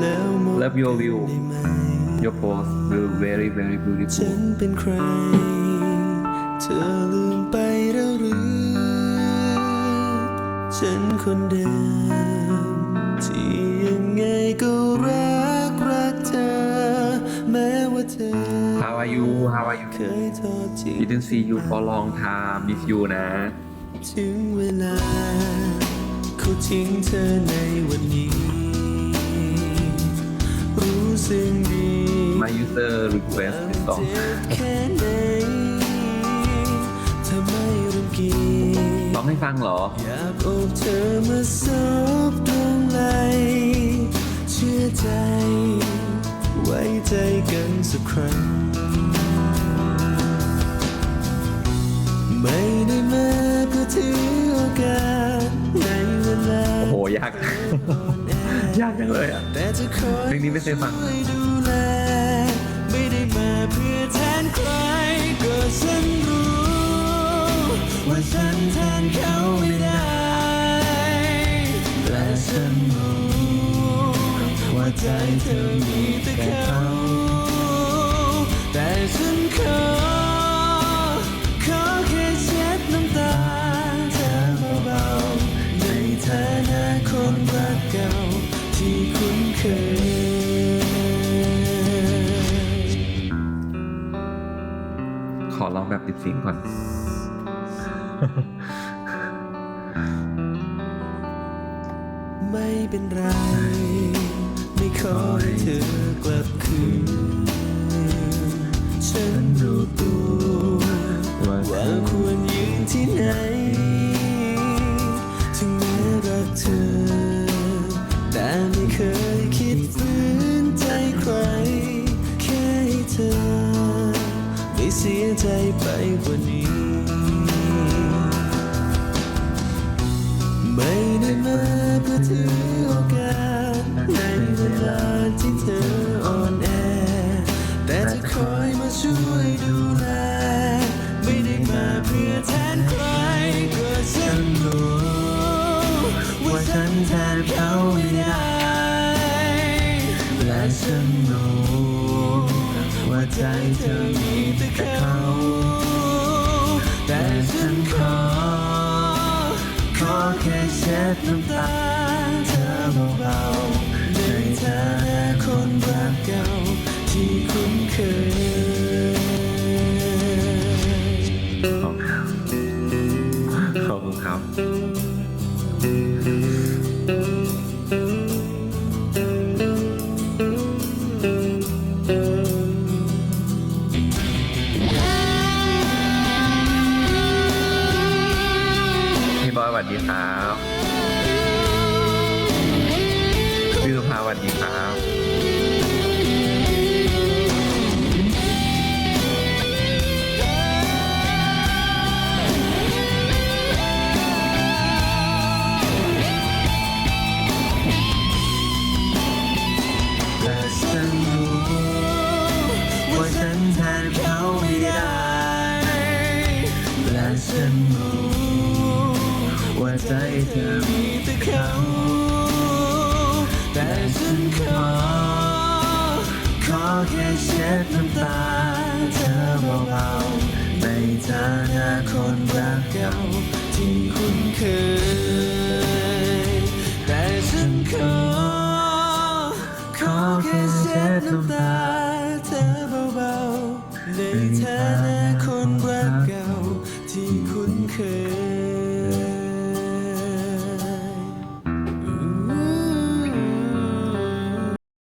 แล้วหมด Love your view ได้ไหม Your pose will very very ฉั beautiful นเป็นใคร เธอลืมไปแล้วหรือ ฉันคนเดิมที่ยังไงก็รักรักเธอ แม้ว่าเธอ How are you How are you เคยทอดทิ้ง Didn't see you for long time miss you นะถึงเวลาเขาทิ้งเธอในวันนี้รู้สึกดี My user request this song เจ็บแค่ไหนถ้าไม่รังเกียจร้องให้ฟังเหรอ อยากโอบเธอมาซบตรงไหลเชื่อใจ ไว้ใจกันสักครั้ง ไม่ได้มาเพื่อถือโอกาสในเวลา โอ้โหยากยากจังเลยอะแต่จะคอยเพลงนี้ไม่เคยฟังช่วยดูแลไม่ได้มาเพื่อแทนใครก็ฉันรู้ว่าฉันแทนเขาไม่ได้และฉันรู้ว่าใจเธอมีแต่เขาแต่ฉันขอขอแค่เช็ดน้ำตาเธอเบาๆในฐานะคนรักเก่าที่ คุ้นเคย ขอลองแบบติดเสียงก่อน ไม่เป็นไร ไม่ขอให้เธอกลับคืน ฉันรู้ตัว เพื่อถือโอกาสในเวลาที่เธออ่อนแอ แต่จะคอยมาช่วยดูแล ไม่ได้มาเพื่อแทนใครก็ฉันรู้ว่าฉันแทนเขาไม่ได้และฉันรู้ว่าใจเธอมีแต่เขา แต่ฉันขอขอ แค่เช็ดน้ำตาเธอเบาๆในฐานะคนรักเก่าที่คุ้นเคย อมีแต่เขาแต่ฉันขอ ขอแค่เช็ดน้ำตาเธอเบาๆในฐานะคนรักเก่าที่คุ้นเคย แต่ฉันขอ ขอแค่เช็ดน้ำตาเธอเบาๆในฐานะ